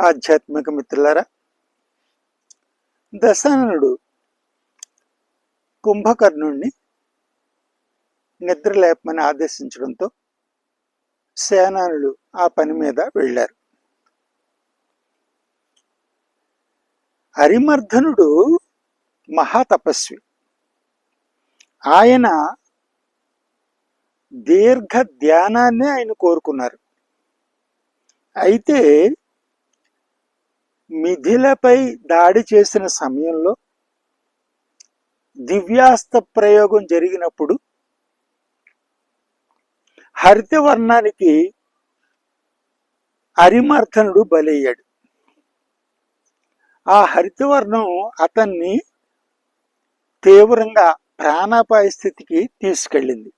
ఆధ్యాత్మిక మిత్రులారా దశాననుడు కుంభకర్ణుణ్ణి నిద్ర లేపమని ఆదేశించడంతో సేనానులు ఆ పని మీద వెళ్ళారు. హరిమర్ధనుడు మహాతపస్వి. ఆయన దీర్ఘ ధ్యానాన్ని ఆయన కోరుకున్నారు. అయితే మిథిలపై దాడి చేసిన సమయంలో దివ్యాస్త ప్రయోగం జరిగినప్పుడు హరితవర్ణానికి హరిమర్థనుడు బలయ్యాడు. ఆ హరితవర్ణం అతన్ని తీవ్రంగా ప్రాణాపాయ స్థితికి తీసుకెళ్ళింది.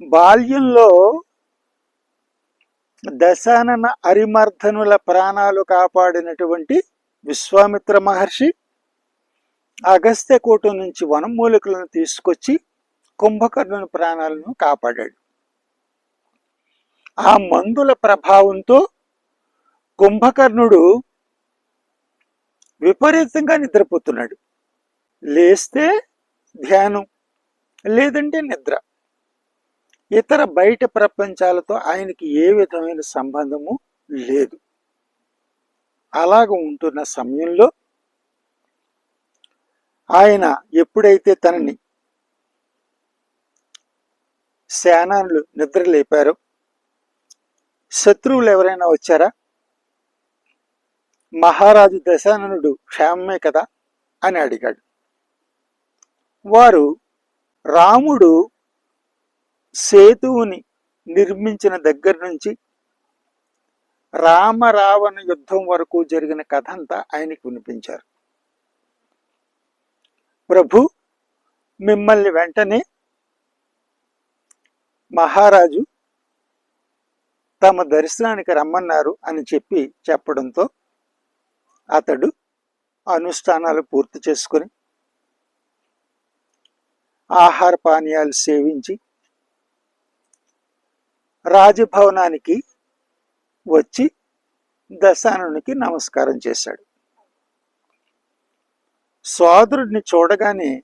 బాల్యంలో దశానన అరిమర్ధనుల ప్రాణాలు కాపాడినటువంటి విశ్వామిత్ర మహర్షి అగస్త్య కూటం నుంచి వనమూలికలను తీసుకొచ్చి కుంభకర్ణుని ప్రాణాలను కాపాడాడు. ఆ మందుల ప్రభావంతో కుంభకర్ణుడు విపరీతంగా నిద్రపోతున్నాడు. లేస్తే ధ్యానం లేదంటే నిద్ర. ఇతర బయట ప్రపంచాలతో ఆయనకి ఏ విధమైన సంబంధము లేదు. అలాగ ఉంటున్న సమయంలో ఆయన ఎప్పుడైతే తనని సేనానులు నిద్రలేపారో శత్రువులు ఎవరైనా వచ్చారా? మహారాజు దశాననుడు క్షేమమే కదా? అని అడిగాడు. వారు రాముడు సేతువుని నిర్మించిన దగ్గర నుంచి రామ రావణ యుద్ధం వరకు జరిగిన కథ అంతా ఆయనకు వినిపించారు. ప్రభు మిమ్మల్ని వెంటనే మహారాజు తమ దర్శనానికి రమ్మన్నారు అని చెప్పి చెప్పడంతో అతడు అనుష్ఠానాలు పూర్తి చేసుకొని ఆహార పానీయాలు సేవించి రాజభవనానికి వచ్చి దశానునికి నమస్కారం చేశాడు. సోదరుడిని చూడగానే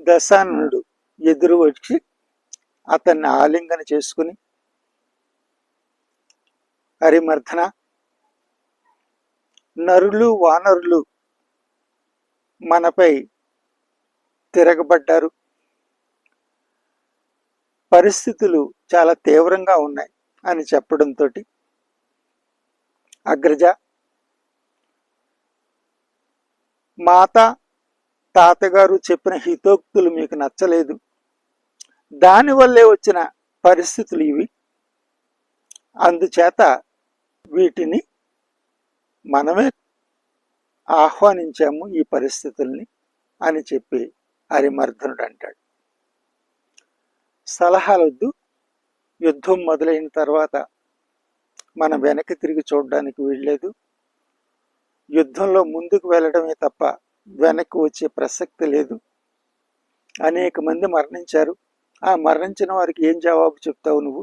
దశాననుడు ఎదురు వచ్చి అతన్ని ఆలింగన చేసుకుని హరిమర్ధన నరులు వానరులు మనపై తిరగబడ్డారు. పరిస్థితులు చాలా తీవ్రంగా ఉన్నాయి అని చెప్పడంతో అగ్రజ మాత తాతగారు చెప్పిన హితోక్తులు మీకు నచ్చలేదు. దానివల్లే వచ్చిన పరిస్థితులు ఇవి. అందుచేత వీటిని మనమే ఆహ్వానించాము ఈ పరిస్థితుల్ని అని చెప్పి హరిమర్ధనుడు అంటాడు. సలహాలొద్దు. యుద్ధం మొదలైన తర్వాత మనం వెనక్కి తిరిగి చూడడానికి వీల్లేదు. యుద్ధంలో ముందుకు వెళ్ళడమే తప్ప వెనక్కి వచ్చే ప్రసక్తి లేదు. అనేక మంది మరణించారు. ఆ మరణించిన వారికి ఏం జవాబు చెప్తావు నువ్వు?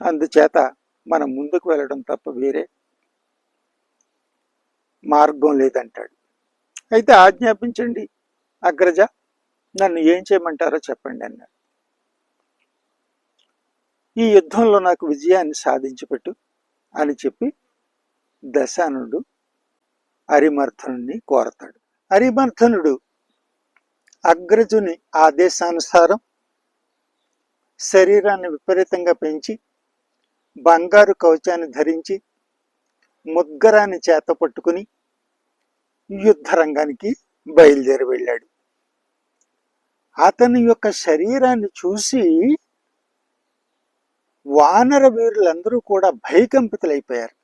అందుచేత మనం ముందుకు వెళ్ళడం తప్ప వేరే మార్గం లేదంటాడు. అయితే ఆజ్ఞాపించండి అగ్రజ నన్ను ఏం చేయమంటారో చెప్పండి అన్నాడు. ఈ యుద్ధంలో నాకు విజయాన్ని సాధించిపెట్టు అని చెప్పి దశానుడు హరిమర్థనుడిని కోరతాడు. హరిమర్థనుడు అగ్రజుని ఆదేశానుసారం శరీరాన్ని విపరీతంగా పెంచి బంగారు కవచాన్ని ధరించి ముద్గరాన్ని చేత పట్టుకుని యుద్ధ రంగానికి బయలుదేరి వెళ్ళాడు. అతని యొక్క శరీరాన్ని చూసి వానర వీరులందరూ కూడా భయకంపితులైపోయారు.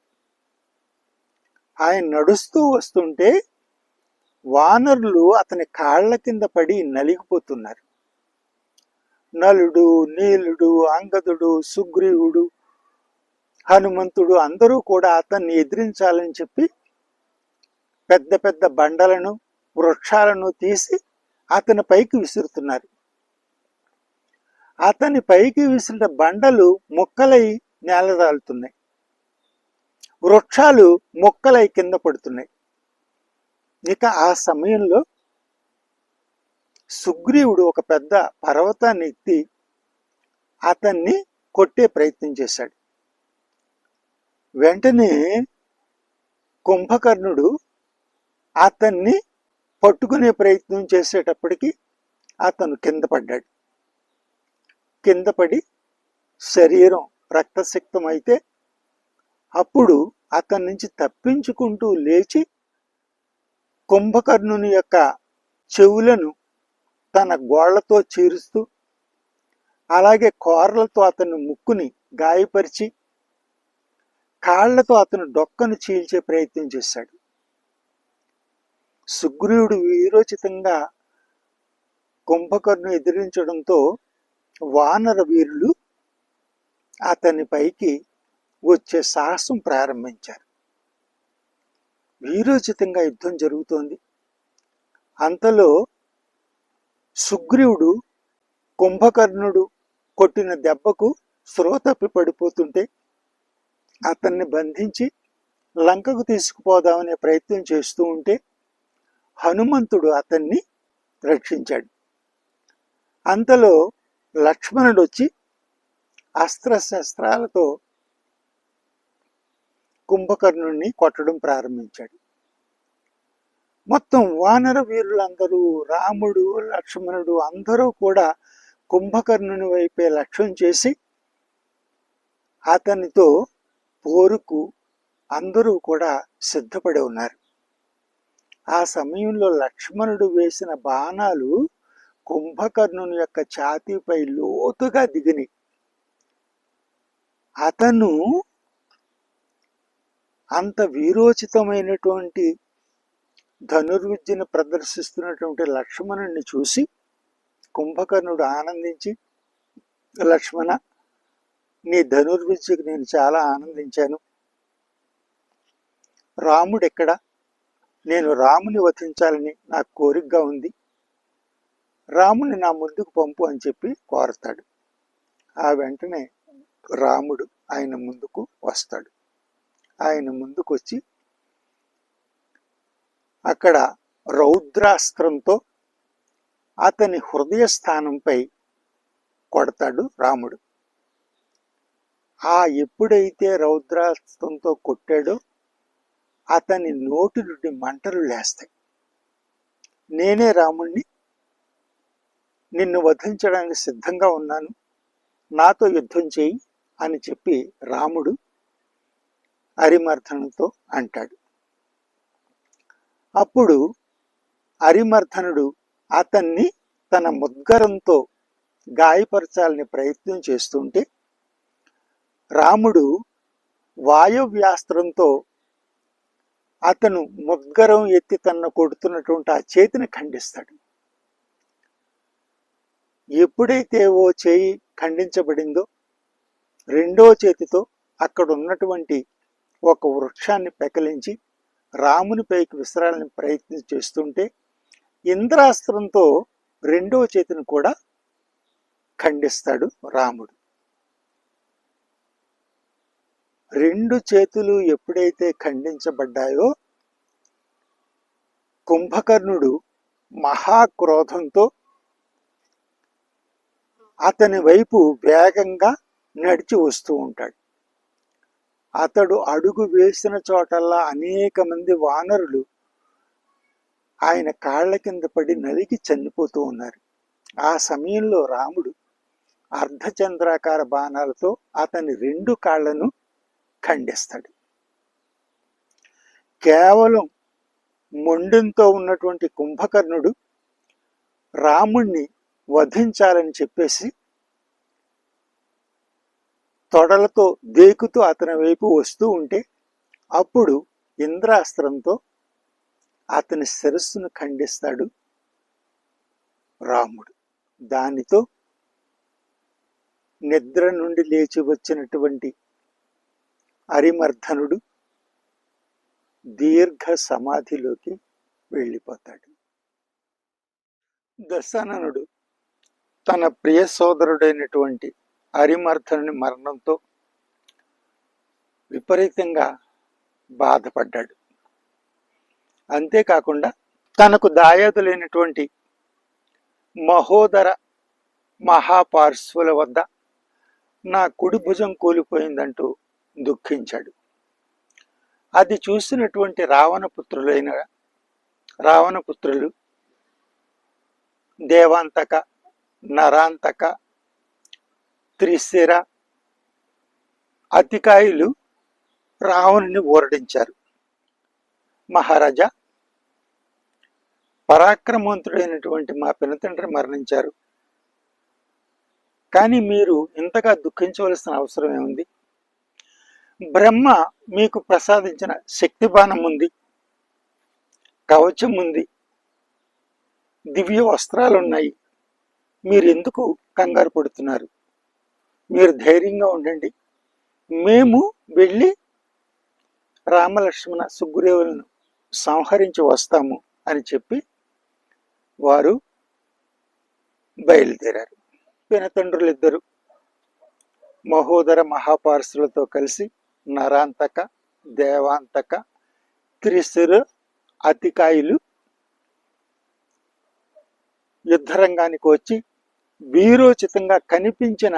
ఆయన నడుస్తూ వస్తుంటే వానరులు అతని కాళ్ళ కింద పడి నలిగిపోతున్నారు. నలుడు నీలుడు అంగదుడు సుగ్రీవుడు హనుమంతుడు అందరూ కూడా అతన్ని ఎదిరించాలని చెప్పి పెద్ద పెద్ద బండలను వృక్షాలను తీసి అతని పైకి విసురుతున్నారు. అతని పైకి విసిరిన బండలు మొక్కలై నేలరాలుతున్నాయి వృక్షాలు మొక్కలై కింద పడుతున్నాయి. ఇక ఆ సమయంలో సుగ్రీవుడు ఒక పెద్ద పర్వతాన్ని ఎత్తి అతన్ని కొట్టే ప్రయత్నం చేశాడు. వెంటనే కుంభకర్ణుడు అతన్ని పట్టుకునే ప్రయత్నం చేసేటప్పటికి అతను కింద పడ్డాడు. కింద పడి శరీరం రక్తసిక్తమైతే అప్పుడు అతని నుంచి తప్పించుకుంటూ లేచి కుంభకర్ణుని యొక్క చెవులను తన గోళ్ళతో చీరుస్తూ అలాగే కోరలతో అతను ముక్కుని గాయపరిచి కాళ్ళతో అతను డొక్కను చీల్చే ప్రయత్నం చేశాడు. సుగ్రీవుడు వీరోచితంగా కుంభకర్ణు ఎదిరించడంతో వానర వీరులు అతని పైకి వచ్చే సాహసం ప్రారంభించారు. వీరోచితంగా యుద్ధం జరుగుతోంది. అంతలో సుగ్రీవుడు కుంభకర్ణుడు కొట్టిన దెబ్బకు శ్రోతప్పి పడిపోతుంటే అతన్ని బంధించి లంకకు తీసుకుపోదామనే ప్రయత్నం చేస్తూ ఉంటే హనుమంతుడు అతన్ని రక్షించాడు. అంతలో లక్ష్మణుడు వచ్చి అస్త్రశస్త్రాలతో కుంభకర్ణుణ్ణి కొట్టడం ప్రారంభించాడు. మొత్తం వానర వీరులందరూ రాముడు లక్ష్మణుడు అందరూ కూడా కుంభకర్ణుని వైపే లక్ష్యం చేసి అతనితో పోరుకు అందరూ కూడా సిద్ధపడి ఉన్నారు. ఆ సమయంలో లక్ష్మణుడు వేసిన బాణాలు కుంభకర్ణుని యొక్క ఛాతీపై లోతుగా దిగిని. అతను అంత వీరోచితమైనటువంటి ధనుర్విద్యను ప్రదర్శిస్తున్నటువంటి లక్ష్మణుని చూసి కుంభకర్ణుడు ఆనందించి లక్ష్మణ నీ ధనుర్విద్యకు నేను చాలా ఆనందించాను. రాముడు ఎక్కడ నేను రాముని వధించాలని నాకు కోరికగా ఉంది. రాముని నా ముందుకు పంపు అని చెప్పి కోరతాడు. ఆ వెంటనే రాముడు ఆయన ముందుకు వస్తాడు. ఆయన ముందుకు వచ్చి అక్కడ రౌద్రాస్త్రంతో అతని హృదయ స్థానంపై కొడతాడు రాముడు. ఆ ఎప్పుడైతే రౌద్రాస్త్రంతో కొట్టాడో అతని నోటి నుండి మంటలు లేస్తాయి. నేనే రాముణ్ణి నిన్ను వధించడానికి సిద్ధంగా ఉన్నాను. నాతో యుద్ధం చేయి అని చెప్పి రాముడు అరిమర్థనుతో అంటాడు. అప్పుడు అరిమర్థనుడు అతన్ని తన ముద్గరంతో గాయపరచాలని ప్రయత్నం చేస్తుంటే రాముడు వాయువ్యాస్త్రంతో అతను ముద్గరం ఎత్తి తన కొడుతున్నటువంటి ఆ చేతిని ఖండిస్తాడు. ఎప్పుడైతే ఓ చేయి ఖండించబడిందో రెండో చేతితో అక్కడ ఉన్నటువంటి ఒక వృక్షాన్ని పెకలించి రాముని పైకి విసరాలని ప్రయత్నం చేస్తుంటే ఇంద్రాస్త్రంతో రెండో చేతిని కూడా ఖండిస్తాడు రాముడు. రెండు చేతులు ఎప్పుడైతే ఖండించబడ్డాయో కుంభకర్ణుడు మహాక్రోధంతో అతని వైపు వేగంగా నడిచి వస్తూ ఉంటాడు. అతడు అడుగు వేసిన చోటల్లా అనేక మంది వానరులు ఆయన కాళ్ళ కింద పడి నలిగి చనిపోతూ ఉన్నారు. ఆ సమయంలో రాముడు అర్ధచంద్రాకార బాణాలతో అతని రెండు కాళ్ళను ఖండిస్తాడు. కేవలం మొండంతో ఉన్నటువంటి కుంభకర్ణుడు రాముణ్ణి వధించాలని చెప్పేసి తొడలతో దేకుతూ అతని వైపు వస్తూ ఉంటే అప్పుడు ఇంద్రాస్త్రంతో అతని శిరస్సును ఖండిస్తాడు రాముడు. దానితో నిద్ర నుండి లేచి వచ్చినటువంటి అరిమర్ధనుడు దీర్ఘ సమాధిలోకి వెళ్ళిపోతాడు. దశాననుడు తన ప్రియ సోదరుడైనటువంటి అరిమర్థనుని మరణంతో విపరీతంగా బాధపడ్డాడు. అంతేకాకుండా తనకు దాయాదు లేనటువంటి మహోదర మహాపార్శ్వుల వద్ద నా కుడి భుజం కూలిపోయిందంటూ దుఃఖించాడు. అది చూసినటువంటి రావణపుత్రులైన రావణపుత్రులు దేవాంతక నరాంతక త్రిశిర అతికాయులు రావణుని ఊరడించారు మహారాజా పరాక్రమవంతుడైనటువంటి మా పినతండ్రి మరణించారు. కానీ మీరు ఇంతగా దుఃఖించవలసిన అవసరం ఏముంది? బ్రహ్మ మీకు ప్రసాదించిన శక్తిబాణం ఉంది కవచం ఉంది దివ్య వస్త్రాలు ఉన్నాయి మీరు ఎందుకు కంగారు పడుతున్నారు? మీరు ధైర్యంగా ఉండండి. మేము వెళ్ళి రామలక్ష్మణ సుగ్రీవులను సంహరించి వస్తాము అని చెప్పి వారు బయలుదేరారు. పినతండ్రులిద్దరు మహోదర మహాపార్సులతో కలిసి నరాంతక దేవాంతక త్రిశిరు అతికాయులు యుద్ధరంగానికి వచ్చి వీరోచితంగా కనిపించిన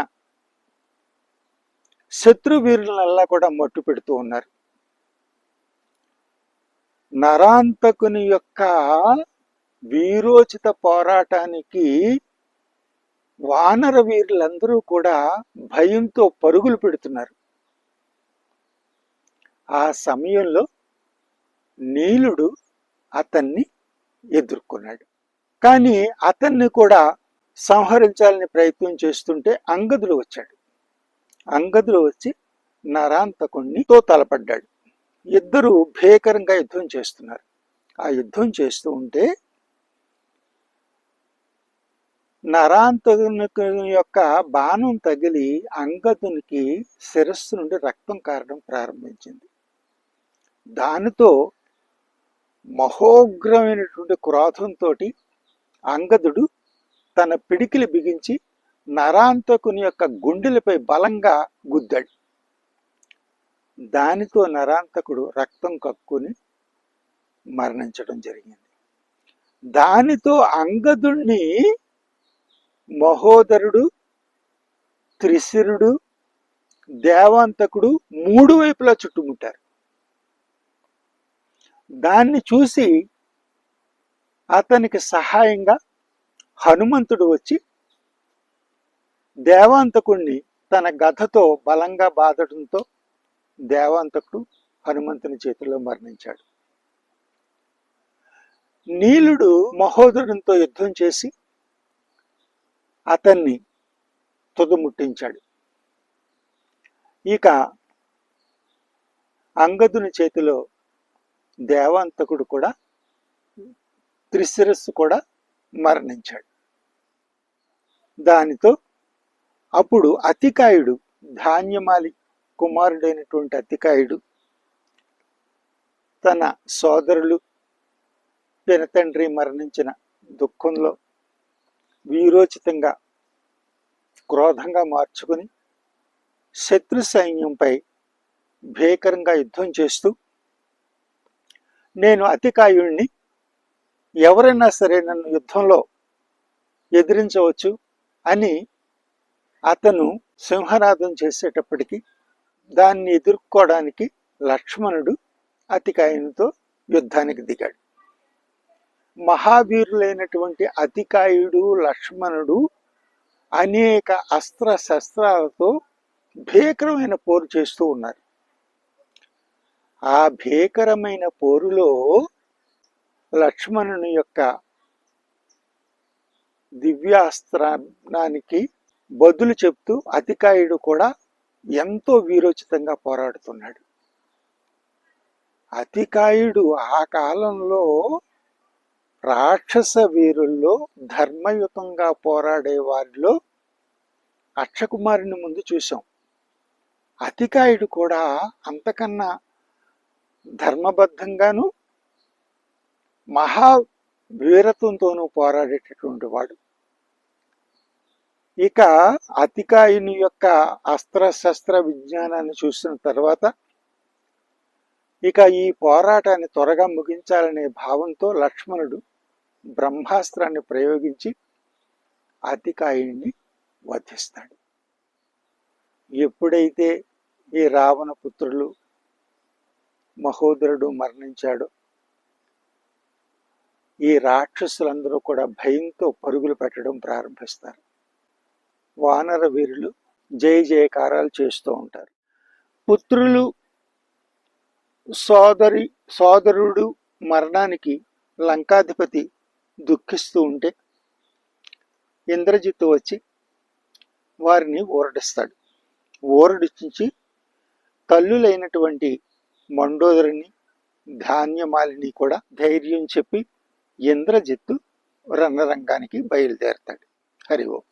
శత్రు వీరులనల్లా కూడా మట్టు పెడుతూ ఉన్నారు. నరాంతకుని యొక్క వీరోచిత పోరాటానికి వానర వీరులందరూ కూడా భయంతో పరుగులు పెడుతున్నారు. ఆ సమయంలో నీలుడు అతన్ని ఎదుర్కొన్నాడు. కానీ అతన్ని కూడా సంహరించాలని ప్రయత్నం చేస్తుంటే అంగదుడు వచ్చాడు. అంగదుడు వచ్చి నరాంతకుణ్ణితో తలపడ్డాడు. ఇద్దరు భీకరంగా యుద్ధం చేస్తున్నారు. ఆ యుద్ధం చేస్తూ ఉంటే నరాంతకుని యొక్క బాణం తగిలి అంగదునికి శిరస్సు నుండి రక్తం కారడం ప్రారంభించింది. దానితో మహోగ్రమైనటువంటి క్రోధంతో అంగదుడు తన పిడికిలి బిగించి నరాంతకుని యొక్క గుండెలపై బలంగా గుద్దాడు. దానితో నరాంతకుడు రక్తం కక్కుని మరణించడం జరిగింది. దానితో అంగదుణ్ణి మహోదరుడు త్రిశిరుడు దేవాంతకుడు మూడు వైపులా చుట్టుముట్టారు. దాన్ని చూసి అతనికి సహాయంగా హనుమంతుడు వచ్చి దేవాంతకుణ్ణి తన గధతో బలంగా బాధడంతో దేవాంతకుడు హనుమంతుని చేతిలో మరణించాడు. నీలుడు మహోదరునితో యుద్ధం చేసి అతన్ని తుదముట్టించాడు. ఇక అంగదుని చేతిలో దేవాంతకుడు కూడా త్రిశిరస్సు కూడా మరణించాడు. దానితో అప్పుడు అతికాయుడు ధాన్యమాలి కుమారుడైనటువంటి అతికాయుడు తన సోదరులు పినతండ్రి మరణించిన దుఃఖంలో వీరోచితంగా క్రోధంగా మార్చుకుని శత్రు సైన్యంపై భీకరంగా యుద్ధం చేస్తూ నేను అతికాయుణ్ణి ఎవరైనా సరే నన్ను యుద్ధంలో ఎదిరించవచ్చు అని అతను సింహనాదం చేసేటప్పటికి దాన్ని ఎదుర్కోవడానికి లక్ష్మణుడు అతికాయునితో యుద్ధానికి దిగాడు. మహావీరులైనటువంటి అతికాయుడు లక్ష్మణుడు అనేక అస్త్ర శస్త్రాలతో భీకరమైన పోరు చేస్తూ ఉన్నారు. ఆ భీకరమైన పోరులో లక్ష్మణుని యొక్క దివ్యాస్త్రానికి బదులు చెప్తూ అతికాయుడు కూడా ఎంతో వీరోచితంగా పోరాడుతున్నాడు. అతికాయుడు ఆ కాలంలో రాక్షస వీరుల్లో ధర్మయుతంగా పోరాడే వారిలో అక్షకుమారుని ముందు చూసాం అతికాయుడు కూడా అంతకన్నా ధర్మబద్ధంగాను మహా వీరత్వంతోనూ పోరాడేటటువంటి వాడు. ఇక అతికాయుని యొక్క అస్త్రశస్త్ర విజ్ఞానాన్ని చూసిన తర్వాత ఇక ఈ పోరాటాన్ని త్వరగా ముగించాలనే భావంతో లక్ష్మణుడు బ్రహ్మాస్త్రాన్ని ప్రయోగించి అతికాయుని వధిస్తాడు. ఎప్పుడైతే ఈ రావణ పుత్రులు మహోదరుడు మరణించాడో ఈ రాక్షసులందరూ కూడా భయంతో పరుగులు పెట్టడం ప్రారంభిస్తారు. వానర వీరులు జయ జయకారాలు చేస్తూ ఉంటారు. పుత్రులు సోదరి సోదరుడు మరణానికి లంకాధిపతి దుఃఖిస్తూ ఉంటే ఇంద్రజిత్తు వచ్చి వారిని ఊరడిస్తాడు ఊరడించి తల్లులైనటువంటి మండోదరిని ధాన్యమాలిని కూడా ధైర్యం చెప్పి ఇంద్రజిత్తు రణరంగానికి బయలుదేరతాడు. హరి ఓం.